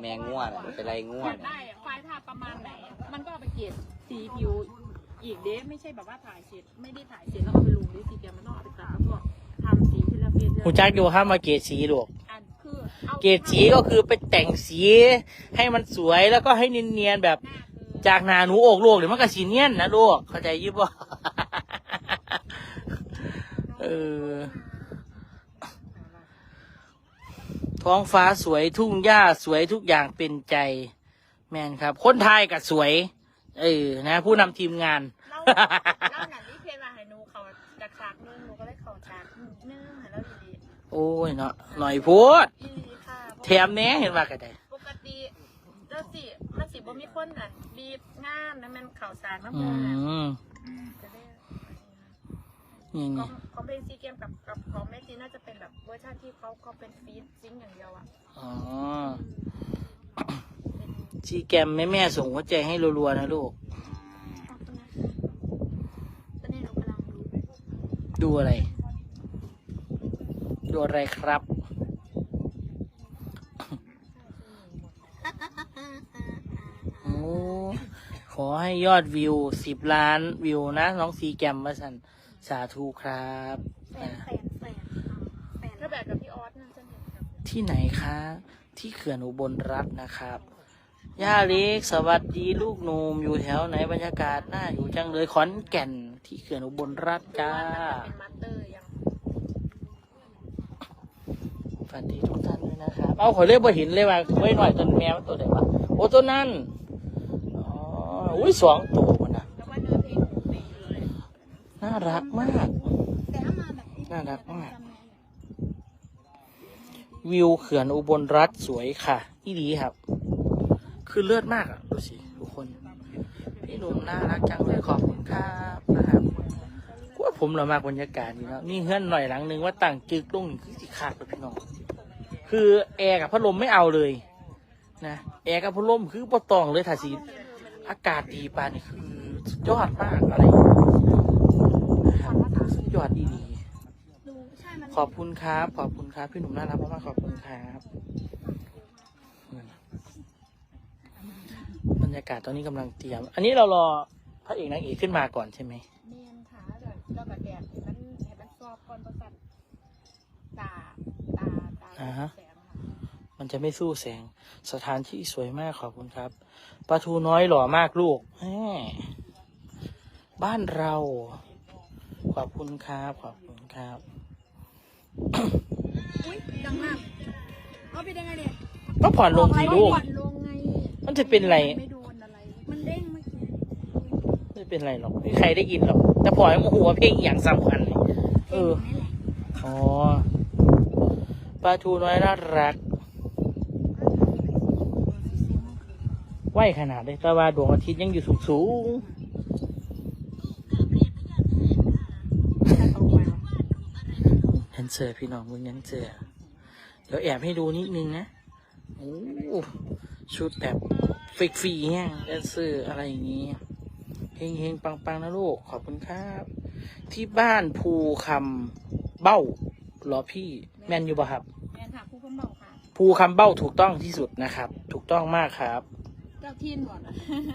แมงง่วนอะไปไล่ง่วอนยากได้อะควายทาประมาณไหน มันก็เอาไปเกลียดสีผิวอีกเด้ไม่ใช่แบบว่าถ่ายเสร็จไม่ได้ถ่ายเสร็จแล้วก็ไปลงดิสีแกมันต้องเอาไปตัดแล้วก็ทำสีทีละเฟสหูจักดูครับมาเกรดสีลูกอันคือเอาเกรดสีก็คือไปแต่งสี ให้มันสวยแล้วก็ให้เนียนๆแบบหน้าคือจากหนาหนูโอกลูกเดี๋ยวมันก็สีเนียนนะลูกเข้าใจยิบว่าเออ ท้องฟ้าสวยทุ่งหญ้าสวยทุกอย่างเป็นใจ แมนครับ คนไทยก็สวย เออนะ ผู้นำทีมงานเราเราหนังที่เพลมาให้หนูเขาจากฉากนึงหนูก็เลยเขาฉากนึงให้แล้วดีโอ้ยเนาะหน่อยพูดๆอีหลีค่ะแถมแหน่เห็นว่ากันได้ปกติแล้วสิมันสิบ่มีคนน่ะบีบงามนะมันเข่าสารน้ำอืมันน่ะมจะได้ นี่ขอนี่งของเป็นซีเกมกับกับของแม่จีน่าจะเป็นแบบเวอร์ชันที่เขาเขาเป็นฟีดซิงค์อย่างเดียวอะอ๋อชีแกมแม่แม่ๆส่งหัวใจให้รัวๆนะลูกตอนนี้เรากำลังดูดูอะไร ดูอะไรครับ โอ้ขอให้ยอดวิวสิบล้านวิวนะ น้องซีแกมมาสัน สาธุครับแฟอ่านแฟนแฟนแฟนถ้าแบบกับพี่ออสนั่นจะเห็นครับที่ไหนคะ ที่เขื่อนอุบลรัตน์นะครับ ย่าเล็กสวัสดีลูกหนุ่มอยู่แถวไหนบรรยากาศน่าอยู่จังเลยขอนแก่นที่เขื่อนอุบลรัตน์จ้าเป็นมาสเตอร์ยังสวัสดีทุกท่านด้วยนะครับ เอาขอเรียกว่าเห็นเลยว่าไว้หน่อยตัวแมวตัวไหนวะโอ้ตัวนั้นอ๋ออุ้ยสองตัว น่ารักมากแต่ถ้ามาแบบน่ารักมาก วิวเขื่อนอุบลรัฐสวยค่ะอีดีครับ คือเลือดมากอะ ดูสิ ทุกคน พี่หนุ่มน่ารักจังเลยขอบคุณครับนะครับกูว่าผมเรามากบรรยากาศดีแล้วนี่เฮือนหน่อยหลังนึงว่าต่างจึกลุ่งคือสิขาดเลยพี่น้อง คือแอร์กับพัดลมไม่เอาเลยนะแอร์กับพัดลมคือปตองเลยถ่าสีอากาศดีปานนี่คือ สุดยอดมากอะไรนะครับ สุดยอดดีดีๆดูใช่มันขอบคุณครับ ขอบคุณครับ พี่หนุ่มน่ารักมากๆขอบคุณครับบรรยากาศตอนนี้กำลังเตรียม อันนี้เรารอพระเอกนางเอกขึ้นมาก่อนใช่ไหมเนียนขาแบบแล้วแบบแดดเห็นมันเห็นมันซอบก่อนประสันตาตาตาอ่าฮะ แสงค่ะมันจะไม่สู้แสง สถานที่สวยมากขอบคุณครับปลาทูน้อยหล่อมากลูกแหมบ้านเรา ขอบคุณครับ ขอบคุณครับ อุ้ยดังมากเอาไปได้ไงเนี่ยก็ผ่อนลงทีลูก ผ่อนลงไงมันจะเป็นไร ไม่โดนอะไร มันเด้งเมื่อกี้ไม่เป็นไรหรอกไม่มีใครได้ยินหรอก แต่พลอยโมโหว่าเพลงอหย่างสำคัญเลยเออ อ๋อปลาทูน้อยน่ารักไหวขนาดเลยแต่ว่าดวงอาทิตย์ยังอยู่สูงสูงๆ แดนเซอร์พี่น้องมึงแดนเซอร์เดี๋ยวแอบให้ดูนิดนึงนะโอ้ชุดแบบฟิกฟีแห้งแดนเซอร์อะไรอย่างงี้เฮงเฮงปังปังนะลูก ขอบคุณครับ ที่บ้านภูคำเบ้าเหรอพี่แมนอยู่ป่ะครับแม่ค่ะผู้คนบอกค่ะภูคำเบ้าถูกต้องที่สุดนะครับ ถูกต้องมากครับ เจ้าทีนก่อนนะ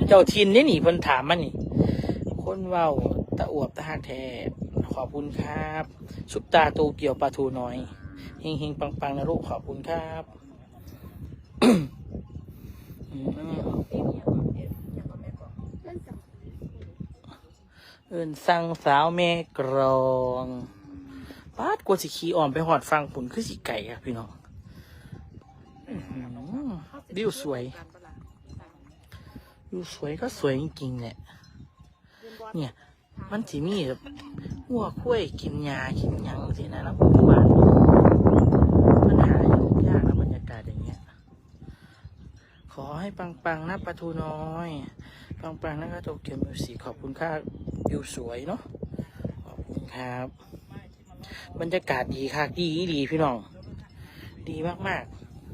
เจ้าทินนี่หนีเพิ่นถามมานี่ คนเว้าตะอวบตะหักแท้ ขอบคุณครับซุปตาโตเกี่ยวปลาทูน้อยเฮงเฮงปังปังนะลูกขอบคุณครับเอินสั่งสาวแม่กรองปาดกลัวสิขี่อ่อมไปหอดฟังผุนคือสิไก่ครับพี่น้องอื้อหือวิวสวยวิวสวยก็สวยจริงๆแหละเนี่ย มันสิมีแบบหัวคุ้ยกินยากินหยังสินะแล้วผมว่าปัญหาอยู่ยากนะบรรยากาศอย่างเงี้ย ขอให้ปังๆนะปลาทูน้อย ปังๆนะครับโตเกียวมิวสิกขอบคุณค่าวิวสวยเนาะขอบคุณครับ บรรยากาศดีค่ะดีดีพี่น้อง ดีมาก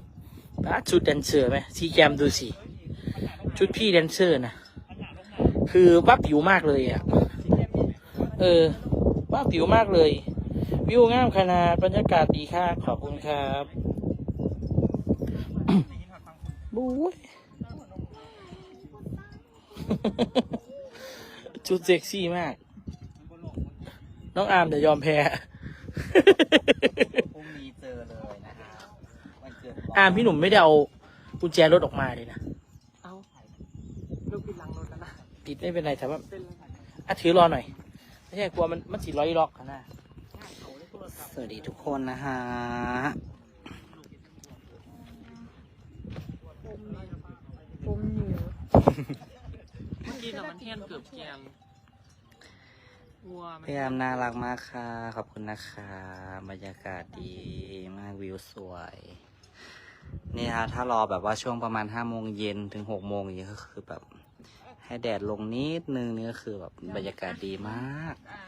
ๆร้านชุดแดนเซอร์ไหมซีแกมดูสิชุดพี่แดนเซอร์นะคือว่าผิวมากเลยอะ เออว่าผิวมากเลย วิวงามขนาดบรรยากาศดีค่ะ ขอบคุณครับโบบู๊ยชุดเซ็กซี่มาก น้องอาร์มเดี๋ยวยอมแพ้พรุ่งนี้เจอเลยนะคะวันเกิดอาร์มพี่หนุ่มไม่ได้เอากุญแจรถออกมาเลยนะ เอาลูกปิดหลังรถแล้วนะ ปิดไม่เป็นไรแต่ว่าเป็นไรอะถือรอหน่อย ไม่ใช่กลัวมันมันสีร้อยล็อกอะนะสวัสดีทุกคนนะฮะผมอยู่เมื่อกี้น่ะมันแท่นเกือบแกงวัวมันพี่แอมน่ารักมากค่ะ ขอบคุณนะคะบรรยากาศดีมากวิวสวย นี่ฮะ ถ้ารอแบบว่าช่วงประมาณห้าโมงเย็นถึงหกโมงอย่างนี้ก็คือแบบ ให้แดดลงนิดนึงนี่ก็คือแบบบรรยากาศดีมาก อ่า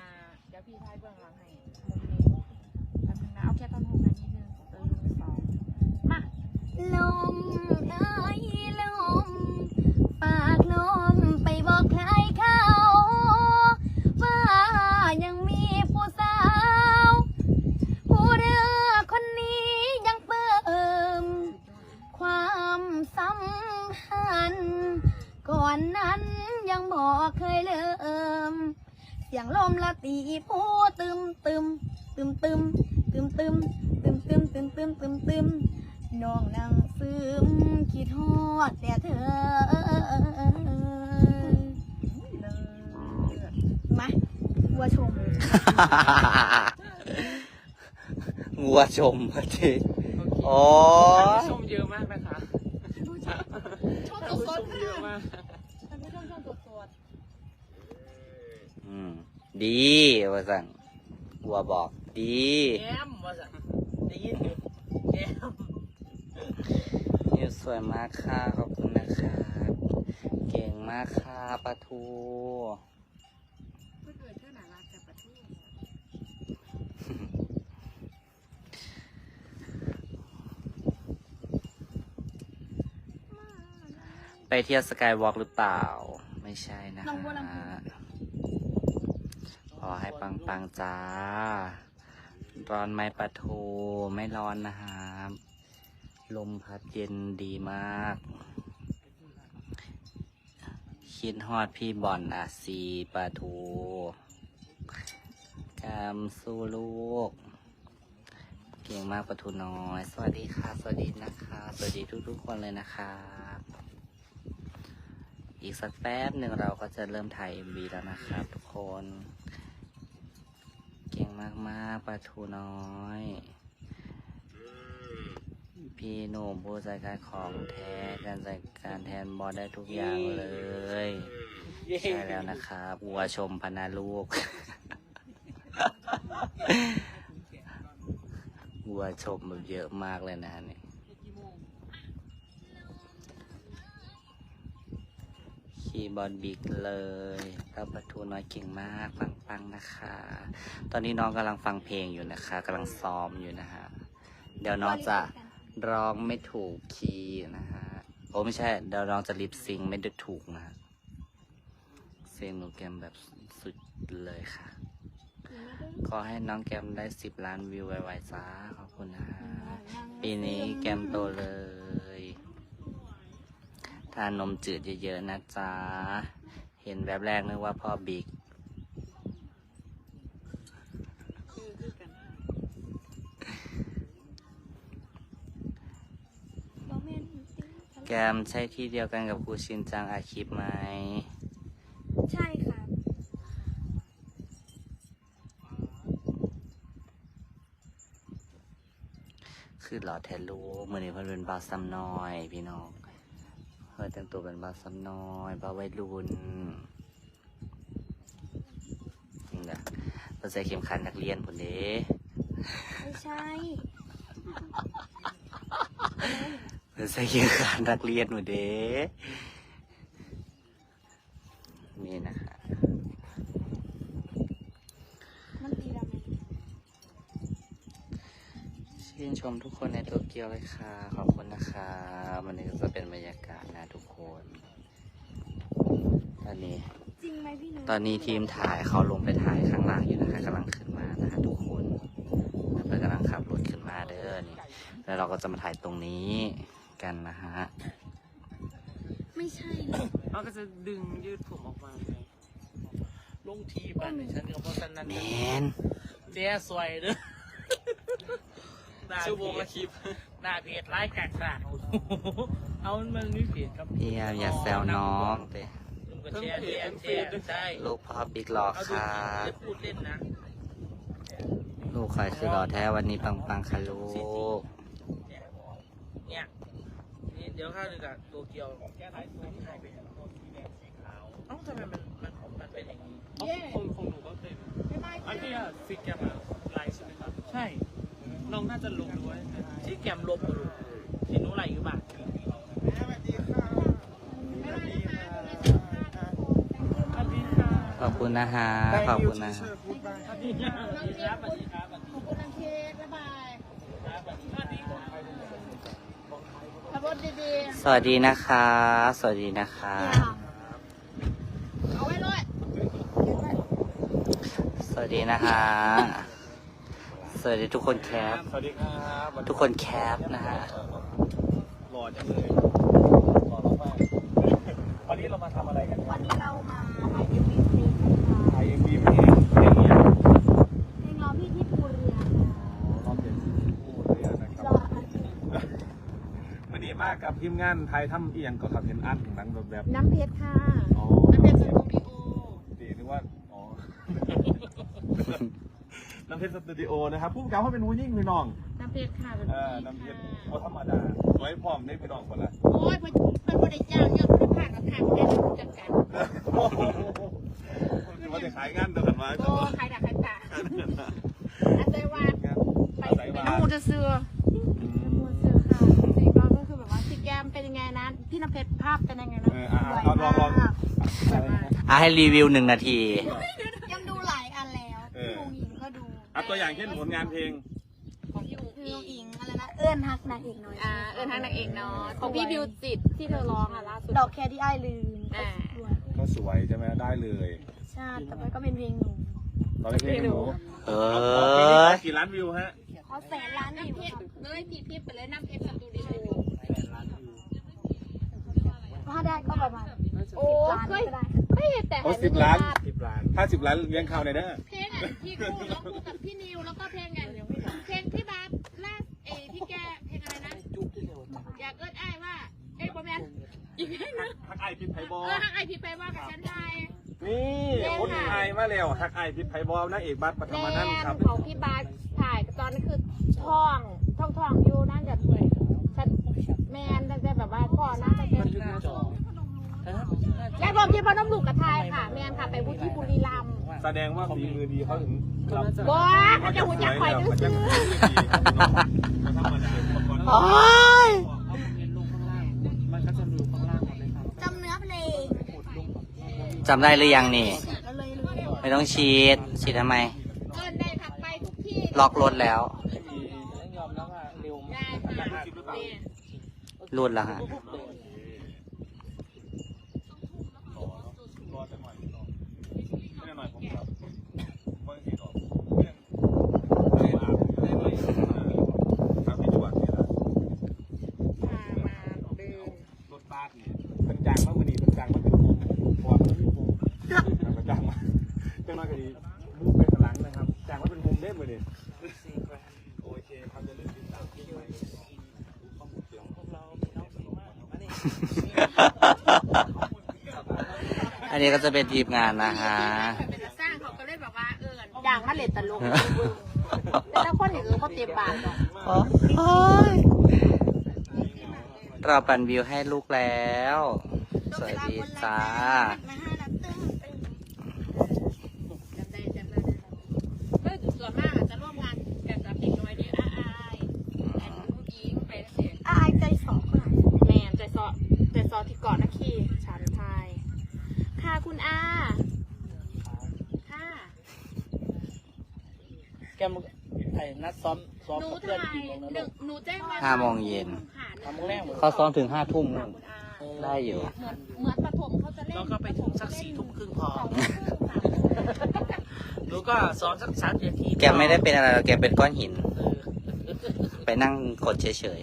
เดี๋ยวพี่ทายเบื้องหลังให้มุมนี้แป๊บนึงนะเอาแค่ตอนหกนาทีนึงเออลุงสองมาลมเอ้ยลมปากลม ยงลมละตีผู้ตึมตึมตึมตึมตึมตึมตึมตึมตึมตึมตึมตึมน้องนั่งซึมคิดฮอดแต่เธอมาวัวชมงัวชมพอดีอ๋ออ ชมเยอะมากนะคะ ชอบ ท่าน ตัว ผู้ ส ช ด มเยอะมาก ท่านผู้ชมชอบตัวสด อืม ดีว่าสั่งวัวบอกดีแอมว่าสันได้ยินอยู่แอมนิวสวยมากค่ะขอบคุณนะครับเก่งมากค่ะปะทูเกิดเท่าไหร่ละแต่ประเทศไปเที่ยวสกายวอล์กหรือเปล่า ไม่ใช่นะน้องบัวลำพูฮะ ขอให้ปังปังจ้า ร้อนไหมปะทูไม่ร้อนนะครับ ลมพัดเย็นดีมาก คิดฮอดพี่บอลอะซีปะทูกามสู้ลูก เก่งมากปะทูน้อย สวัสดีค่ะ สวัสดีนะคะ สวัสดีทุกๆคนเลยนะคะอีกสักแป๊บหนึ่งเราก็จะเริ่มถ่าย MV แล้วนะครับทุกคน มากๆปะทูน้อย พี่หนุ่มผู้จัดการของแท้การจัดการแทนบอลได้ทุกอย่างเลย ใช่แล้วนะครับวัวชมพนาลูกวัวชมแบบเยอะมากเลยนะเนี่ย ย์บอร์ดบิ๊กเลยแล้วประตูน้อยเก่งมาก ปังๆนะคะ ตอนนี้น้องกำลังฟังเพลงอยู่นะคะกำลังซ้อมอยู่นะฮะ เดี๋ยวน้องจะร้องไม่ถูกคีย์นะฮะ โอ้ไม่ใช่ เดี๋ยวน้องจะลิปซิงค์ไม่ได้ถูกนะฮะเสียงหนูแกมแบบสุดเลยค่ะ ขอให้น้องแกมได้สิบล้านวิวไวๆจ้าขอบคุณนะฮะ ปีนี้แกมโตเลย ทานนมจืดเยอะๆนะจ๊ะ เห็นแบบแรกนึกว่าพ่อบิ๊กคือคือกันบ่แม่นแกมใช่ที่เดียวกันกับครูชินจังอาคลิปไหม ใช่ค่ะคือหล่อแทนลูกมือนี้เพิ่นเป็นบาวซ้ำน้อยพี่น้อง เพิ่นแต่งตัวเป็นบาวซ้ำน้อยบาววัยรุ่นนี่นะเพิ่นใส่เข็มขัดนักเรียนผลเด้ไม่ใช่เพิ่นใส่เข็มขัดนักเรียนหมดเด้นี่นะคะ มันตีเราไหม ชื่นชมทุกคนในโตเกียวเลยค่ะ ขอบคุณนะคะวันนี้ก็จะเป็นบรรยากาศนะทุกคน ตอนนี้ จริงไหมพี่หนูตอนนี้ทีมถ่ายเขาลงไปถ่ายข้างล่างอยู่นะคะกำลังขึ้นมานะคะทุกคนแล้วก็กำลังขับรถขึ้นมาเด้อนี่แล้วเราก็จะมาถ่ายตรงนี้กันนะฮะไม่ใช่นะเราก็จะดึงยืดผมออกมาไงลงทีบ้านฉันก็เพราะฉะนั้นแมนเสียสวยเด้อ หน้าชั่วโมงเพละจคลิป หน้าเพจไลฟ์กากาเอามันมีเพจครับพี่ยามอย่าแซวน้องเต้ลุงก็แชร์แชร์แชร์ใช่ลูกพ่อบิ๊กหลอกเอาคดูรัจะบพูดเล่นนะลูกคอยคือหล่อแท้วันนี้ปังปังๆค่ะลูกเนี่ยนี่เดี๋ยวข้าวหนึ่งกับโตเกียวแก้ไขตัวที่หายไปตัวสีแดงสีขาวเอ้าทำไมมันมันมันเป็นอย่างนี้ ของของหนูก็เป็นอันที่ฟิกแกมอะไลน์ใช่ไหมครับ ใช่ น้องน่าจะลงด้วยนะที่แกมลบมาดูที่นู้นอะไรอยู่บ้างสวัสดีค่ะขอบคุณนะฮะขอบคุณนะฮะสวัสดีค่ะสวัสดีครับสวัสดีครับขอบคุณน้องเค้กบ๊ายบายขับรถดีสวัสดีนะคะ สวัสดีนะคะๆเอาไว้เลยสวัสดีนะคะ สวัสดีทุกคนแคปสวัสดีครับทุกคนแคปนะฮะหล่อจังเลยหล่อมากๆวันนี้เรามาทำอะไรกันควัรับนนี้เรามาถ่ายเอ็มวีเพลงกันค่ะถ่ายเอ็มวีเพลงเพลงนี้เพลงรอพี่ที่ภูเรือรอบเดือนคู่เลยนะครับรอวันนี้มากับทีมงานไทยทำเอียงก็ขับเห็นอัดหนังแบบแบบน้ำเพชรค่ะ อ๋อ น้ำเพชรสตูดิโอ ดีนึกว่าอ๋อ น้ำเพชรสตูดิโอนะครับผู้กำกับเขาเป็นวูยิ่งพี่น้องน้ำเพชรค่ะเป็นเออน้ำเพชรโคธรรมดาไว้พร้อมได้พี่น้องคนละโอ้ยเป็นเป็นบริจาคเนี่ยเขาผ่านกับทางแค่ผู้จัดการโอ้โหคือว่าจะขายงานเดียวกันมาโอ้ใครด่าใครด่าอาจารย์ว่าไปไปน้ำมูจะซื้อน้ำมูซื้อค่ะสีก็ก็คือแบบว่าสีแก้มเป็นยังไงนะพี่น้ำเพชรภาพเป็นยังไงนะเอออะเอาลองลองอะให้รีวิวหนึ่งนาที ยังดูหลายอันแล้ว เออ พี่หญิงก็ดู อะตัว อย่างเช่นผลงานเพลง ของพี่อุ๋งอิงอะไรนะ เอื้อนฮักนางเอกน้อยอ่าเออทางนางเอกเนาะของพี่บิวจิตที่เธอร้องอะล่าสุด ดอกแคที่ไอ้ายลืมอ่าด้วยก็สวยใช่ไหมได้เลยชาติต่อไปก็เป็นเพลงหนูตอนนี้เพลงหนูเอเอาเพลงนี้อได้กี่ล้านวิวฮะขอแสนล้านวิวค่ะเลยพี่พี่ไปเลยน้ำเพชรสตูดิโอถ้าได้ก็ประมาณโอ้ล้านเคยก็ได้ เคยเห็นแต่โอ้สิบล้าน สิบล้านถ้าสิบล้านเลี้ยงข้าวในอยเด้อเพลงอะที่คู่ร้องคู่กับพี่นิวแล้วก็เพลงอะเพลงที่บาสล่าเอยพี่แกเพลงอะไรนะจุ๊บที่เร็วอยากเอิ้นอ้ายว่าเอ้ยบอแมนอีกเพลงนึงทักไอพิษไพบอเออฮักไอพี่ไปว่ากับฉันไทยนี่คนไทยมาแล้วทักไอพิษไพบอลนางเอกบัตรปฐมนันท์ครับของพี่บาสถ่ายตอนนั้นคือท่องท่องท่องอยู่นั่นกับด้วย และบอกที่พนมลูกกับไทยค่ะแมนค่ะไปวุฒิบุรีรัมย์แสดงว่าฝีมือดีเขาถึงรับบัวเขาจะหุ่นยักษ์คอยดื้อเขาจะซื้อฝีมือดีครับพี่น้องเขาทำมาแล้วก่อนโอ้ยเอาเรียนลงข้างล่างมันก็จะดูข้างล่างหมดเลยครับจำเนื้อเพลงจำได้หรือยังนี่แล้วเลยรู้ไม่ต้องฉีดฉีดทำไมเอินได้ค่ะไปทุกที่ล็อกรถแล้วต้องยอมรับว่าเร็วได้ค่ะเนี่ยรูดแล้วฮะ รอจะหน่อยไม่หน่อยผมครับบางทีดอกไม่ไม่อาบไม่ไม่ครับพี่จวดนี่แหละ พามาดื่ม รถบัสนี่เป็น จางมากกว่านี้เป็นจางมากเป็นโมงพอมันไม่โมงเป็นจางมาจังน้อยก็ดีมูฟไปข้างหลังนะครับจางมาเป็นโมงเด้เลยโอเคครับจะเล่นติดตามที่ไหนพวกเรามีน้องสีมากมานี่อันนี้ก็จะเป็นทีมงานนะฮะเป็นสร้างเขาก็เลยแบบว่าเอออย่างมาเล่นตลกแต่ถ้าคนอย่างอื่นเขาเต็มบาทหรอกโอ้ยเราปั่นวิวให้ลูกแล้วส วัสดีจ้ามาห้านัดตึ้งตึ้งจำได้จำได้เมื่อส่วนมากอาจจะร่วมงานกับกับเด็กน้อยนี่อาอายแอนลูกยิงไปเสียอายใจสองคนแมนใจซอใจซอที่เกาะนะคีฉันไทยค่ะคุณอาค่ะแกมไอ้นัดซ้อมซ้อมหนูกับเพื่อนถ่ายกี่โมงนะหลูนึ่งกหนูแจ้งไว้ห้าโมงเย็น ค่ะ ทำโมงแรกหมด เขาซ้อมถึงห้าทุ่มนู่นคุณอา ได้อยู่ เหมือนเหมือนปฐมเขาจะเล่นแล้วก็ไปถึงสักสี่ทุ่มครึ่งพอสองทุ่มค่ะหนูก็ซ้อมสักสามนาทีแกไม่ได้เป็นอะไรหรอกแกเป็นก้อนหินเออไปนั่งกดเฉย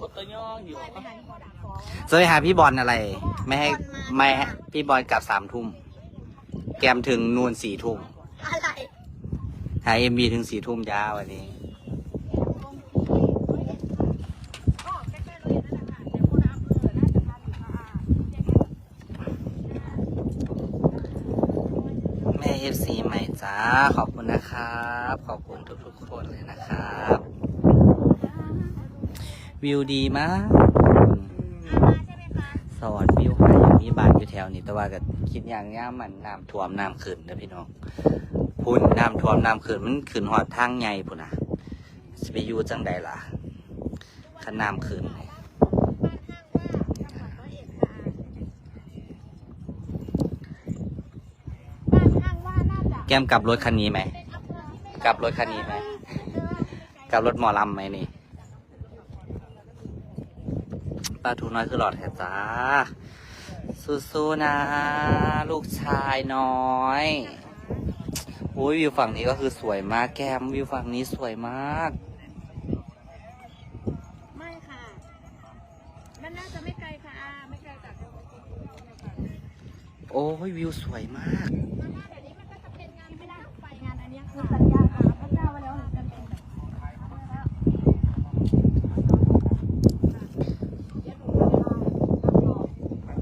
กดตัวย่องอยู่จะไปหาพี่บอลอะไร ไม่ให้ไม่ให้พี่บอลกลับสามทุ่ม แกมถึงนูนสี่ทุ่มอะไร ถ่ายเอ็มบีถึงสี่ทุ่มยาววันนี้ ก็ใกล้ๆโรงเรียนนั่นแหละค่ะเดี๋ยวคนอำเภอน่าจะพาถึงค่ะ แม่เอฟซีใหม่จ้า ขอบคุณนะครับ ขอบคุณทุกๆคนเลยนะครับ วิวดีมากสวรรค์วิวหายอยู่มีบ้านอยู่แถวนี้แต่ว่าก็คิดอย่างย่ามันน้ำท่วมน้ำขึ้นเด้อพี่น้องพุ่นน้ำท่วมน้ำขึ้นมันขึ้นหอดทางใหญ่พุ่นนะจะไปอยู่จังใดล่ะขันน้ำขึ้น บ้านข้างว่าน่าจะ แก้มกลับรถคันนี้ไหมกลับรถคันนี้ไหมกลับรถหมอลำไหมนี่ปลาทูน้อยคือหลอดแท้จ้าสู้ๆนะ ลูกชายน้อยอุ้ยวิวฝั่งนี้ก็คือสวยมากแก้มวิวฝั่งนี้สวยมาก ไม่ค่ะ มันน่าจะไม่ไกลค่ะอาไม่ไกลจากโอ้ยวิวสวยมากงา นอันเนี้ยคือสัญญากับพระเจ้าไว้แล้วจะเป็นแบบ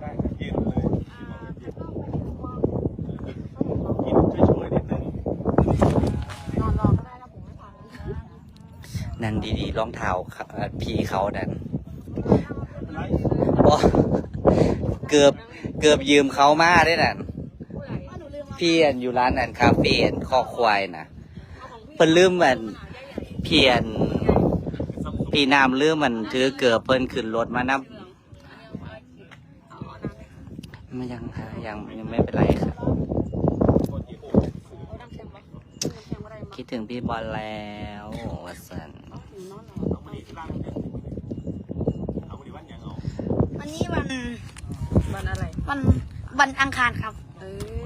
ได้กินเลยกินช่วยๆนิดนึงนอนรอก็ได้นะผมไม่พังนั่นดีๆรองเท้าเขาเอ่อพี่เขาดันโอ้เกือบเกือบยืมเขามาได้นั่น พี่อันอยู่ร้านอันคาเฟ่อันคอควายนะเพิ่นลืมมันเพียนปีนามลืมมันถือเกือบเพิ่นขึ้นรถมานับไม่ยังฮะยังยังไม่เป็นไรครับคิดถึงพี่บอลแล้ววัสันวันนี้วันวันอะไร วันวันอังคารครับ เออ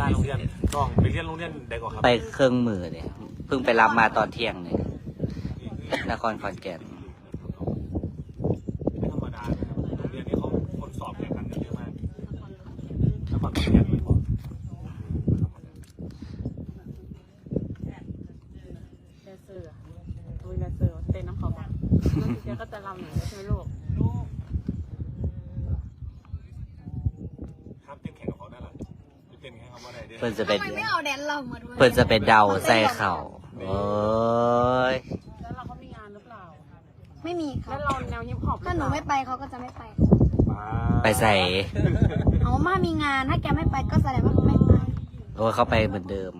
ลาโรงเรียนต้องไปเรียนโรงเรียนใดก่อนครับไปเครื่องมือเนี่ยเพิ่งไปรับมาตอนเที่ยงเนี่ยนครขอนแก่นไม่ธรรมดานะครับโรงเรียนนี้เขาคนสอบแข่งขันกันเยอะมากนครขอนแก่นเลยบอกแดนเซอร์อะตัวแดนเซอร์เต้นน้ำเขาบ้างแล้วทีเดียวก็จะรำหนูใช่ไหมลูก ห้ามเต้นแข่งกับเขาได้หรอเต้นแข่งเขาไม่ได้เด้ เพิ่นจะไปทำไมไม่เอาแดนเรามาด้วยเพิ่นจะไปเดาใส่เข่าโอ้ยแล้วเราก็มีงานหรือเปล่า ไม่มีครัแล้วบเราแนวฮิปฮอปถ้าหนูไม่ไปเขาก็จะไม่ไปไปใส่เอามามีงานถ้าแกไม่ไปก็แสดงว่าเขาไม่ไปโอ้ยเข้าไปเหมือนเดิม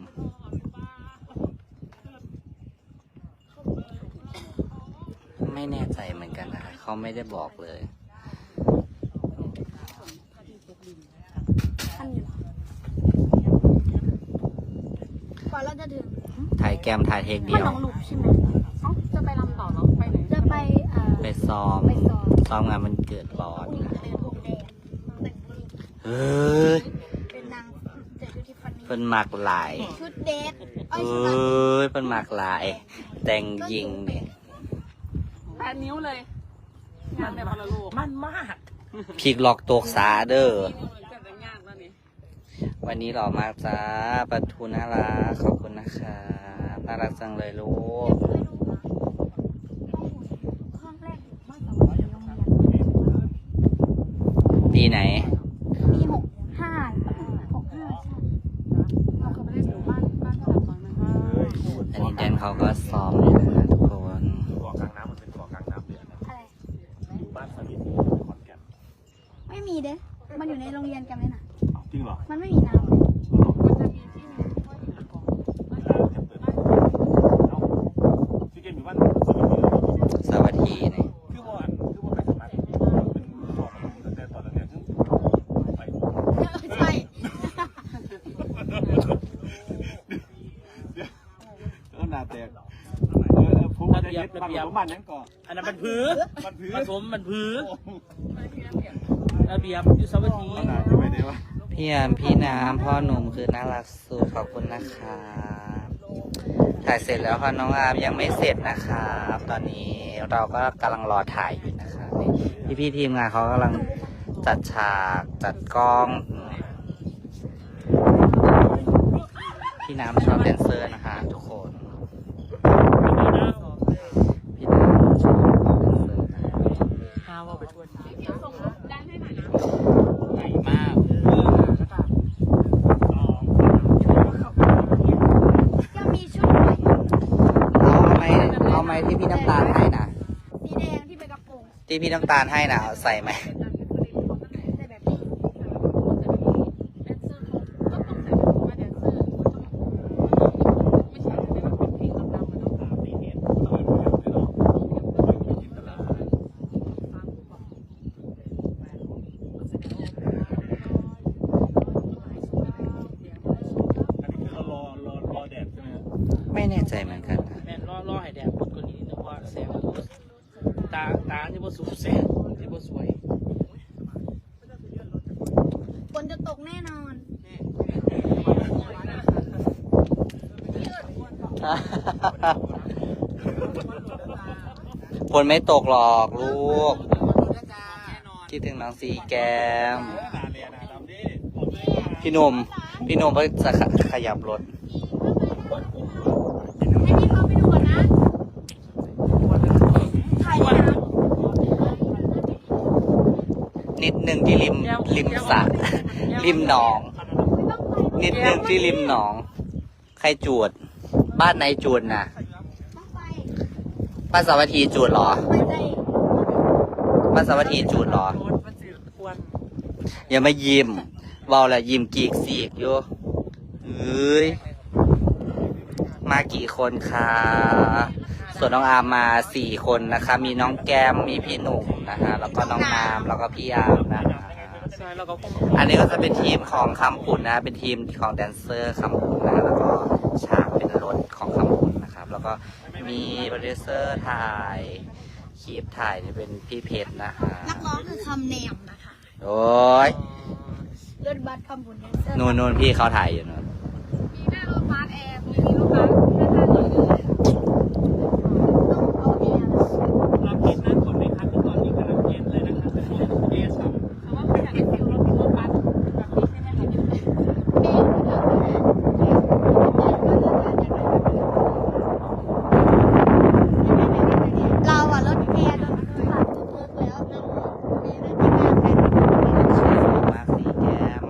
ไม่แน่ใจเหมือนกันนะคะเขาไม่ได้บอกเลย ท่านอยู่กว่าเราจะถึง ถ่าย แกมถ่ายเทคมัเดีนยวหนองหลุบใช่ไหมเอ้าจะไปรำต่อเหรอไปไหนจะไปเอ่อไปซ้อม ไปซ้อมซ้อมงานมันเกิดบอสผู้หญิงแต่งวงแดงแต่งผู้หญิงเฮ้ยเป็นนางเจ็ดชุดทิฟฟานี่เป็นหมักหลายชุดเดทเอ้เฮยชุดราตรี้ยเป็นหมักหลาย แต่งยิงเนี่ยแปดนิ้วเลยงานแบบพลโลกมันมากพีกล็อกตกสาเด้อจะแต่งงานแล้วนี่ วันนี้หล่อมากจ้าปลาทูน่ารักขอบคุณนะคะ น่ารักจังเลยลูกห้องแรกอยู่บ้านสาวอยู่โรงเรียนปีไหนมีหกห้าหกห้าใช่เราเคยไปเล่นอยู่บ้านบ้านที่แบบตอนนั้นว่าอันนี้แดนเขาก็ซ้อมอยู่นะคะทุกคน เกาะกลางน้ำมันเป็นเกาะกลางน้ำเลยนะ อะไร อยู่บ้านสมิทขอนแก่น ไม่มีเด้ มันอยู่ในโรงเรียนกันเลยนะ อ้าวจริงเหรอ มันไม่มีน้ำเลย มันจะมีที่หนึ่งที่ว่าอยู่ในกล่อง ที่เกมอยู่บ้านสมิทเลย สวัสดีเนี่ย คือว่าอันคือว่าไปสมัครเป็นสอบตั้งแต่ตอนนั้นเนี่ยคือไป ใช่ เออหน้าแตกเออเออผมจะยึด บ้านผมบ้านยังก่อนอันนั้นมันพื้นบ้านพื้นผสมมันพื้นระเบียบอยู่สวัสดีขนาดที่ไปได้ว่าพี่ยามพี่น้ำพ่อหนุ่มคือน่ารักสุดขอบคุณนะคะถ่ายเสร็จแล้วค่ะน้องอาร์มยังไม่เสร็จนะครับตอนนี้เราก็กำลังรอถ่ายอยู่นะคะนี่พี่ๆทีมงานเขากำลังจัดฉากจัดกล้อง พี่น้ำชอบแดนเซอร์นะคะทุกคน พี่น้ำชอบแดนเซอร์นะคะ ห้าว่าไปทั่วที ส่งด้านให้หน่อยนะ ใหญ่มากยังมีชุดใหม่เอาไหมเอาไหมที่พี่น้ำตาลให้นะสีแดงที่เป็นกระโปรงที่พี่น้ำตาลให้นะเอาใส่ไหม ใส่แบบนี้ แดนเซอร์เขาก็ต้องใส่แบบว่าแดนเซอร์ไม่ใช่แต่ว่าเป็นเพลงดังๆมันต้องตามไปเนี่ย อันนี้คือเรารอรอรอแดดใช่ไหมครับ ไม่แน่ใจเหมือนกันนะ แม่นล่อล่อให้แดดหมดกว่านี้นึกว่าแสงมันบ่ตาตาที่บ่สูงแสงที่บ่สวย ฝนจะตกแน่นอน ฝ นไม่ตกหรอกลูก คิดถึงน้องสีแก้มนาเรียนาดำดิพี่หนุ่ม พี่หนุ่มก็จะขขยับรถให้พี่เข้าไปดูก่อนนะถ่ายนะนิดหนึ่งที่ริมริมสระริมหนอง นิดหนึ่งที่ริมหนอง ใครจูด บ้านไหนจูดนะต้องไป บ้าสาวัตถีจูดเหรอป้าสาวัตถีจูดเหรอ มันสิควรอย่ามายิ้มเบาแหละยิ้มกีกสีกอยู่เอ้ย มากี่คนคะส่วนน้องอาร์มมาสี่คนนะคะ มีน้องแก้ม มีพี่หนุ่มนะคะแล้วก็น้องน้ำแล้วก็พี่อาร์มนะคะใช่แล้วก็คงอันนี้ก็จะเป็นทีมของคำปุ่นนะ เป็นทีมของแดนเซอร์คำปุ่นนะแล้วก็ มีโปรดิวเซอร์ถ่ายคลิปถ่ายนี่เป็นพี่เพชรนะคะนักร้องคือคำแนมนะคะ โอ้ยรถบัสคำบุญแดนเซอร์ นู่นนู่นพี่เขาถ่ายอยู่นู่น มีหน้ารถบัสแอร์มีรถบัสหน้าหน่อยเลยต้องเอาแอร์นะ เราคิดนั้นคนในคันที่ตอนนี้กำลังเย็นเลยนะครับเป็นคนเอสครับ แต่ว่าเขาอยากได้ฟิลรถรถบัสแบบนี้ใช่ไหมคะพี่ เราอะรถแอร์รถบัสรถแล้วเรามีรถที่แม่เป็น สวยมากสีแก้ม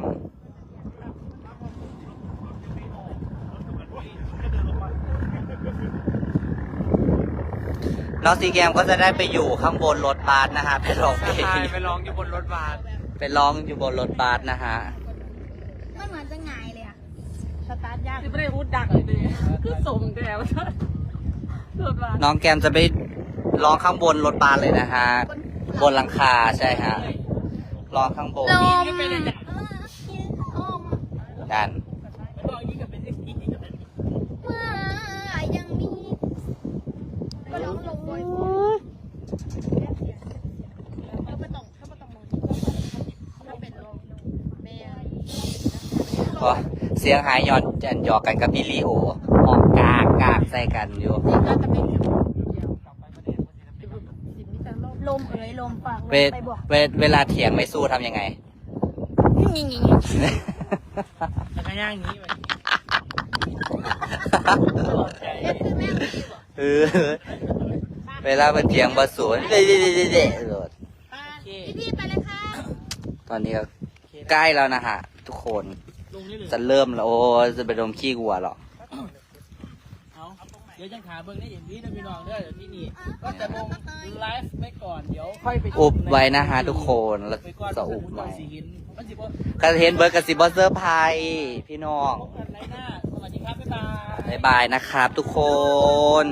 น้องสีแก้มก็จะได้ไปอยู่ข้างบนรถบัสนะฮะไปร้องเพลใช่งไปร้องอยู่บนรถบัสไปร้องอยู่บนรถบัสนะฮะมันเหมือนจะหงายเลยอะสตาร์ทยากคือไม่ได้พูดดังเลยดิคือส่งแต่ว่ารถบัสน้องแกมจะไปร้องข้างบนรถบัสเลยนะฮะบนหลังคาใช่ฮะร้องข้างบนลมไม่เป็น เสียงหายย้อนจันหยอกกันกับพี่ลีโอออกกากกากใส่กันอยู่น่าจะเป็นสิบมิตรโลกลมเอ๋ยลมฝากลมเวไปบอกเวเวลาเถียงไม่สู้ทำยังไงยิงยิงแล้วก็ย่างอย่างนี้ไปเอ็ดคือแม่ดีกว่า เวลามันเถียงบาสูนเด็ดเด็ดเด็ดเด็ดโดดพี่ไปเลยค่ะตอนนี้ก็ใกล้แล้วนะฮะ ทุกคนลงนี่เลยจะเริ่มแล้วโอ้จะไปดมขี้วัวหรอกเอาเดี๋ยวจังขาเบิ่งได้อย่างนี้นะพี่น้องเด้อเดี๋ยวที่นี่ก็จะลงไลฟ์ไปก่อนเดี๋ยวค่อยไปอุบไว้นะฮะทุกคนแล้วจะอุบไว้กระเทนเบิร์ดกับซิบอสเซอร์ไพรพี่น้องบกันไรหน้าสวัสดีครับบ๊ายบายบ๊ายบายนะครับทุกคน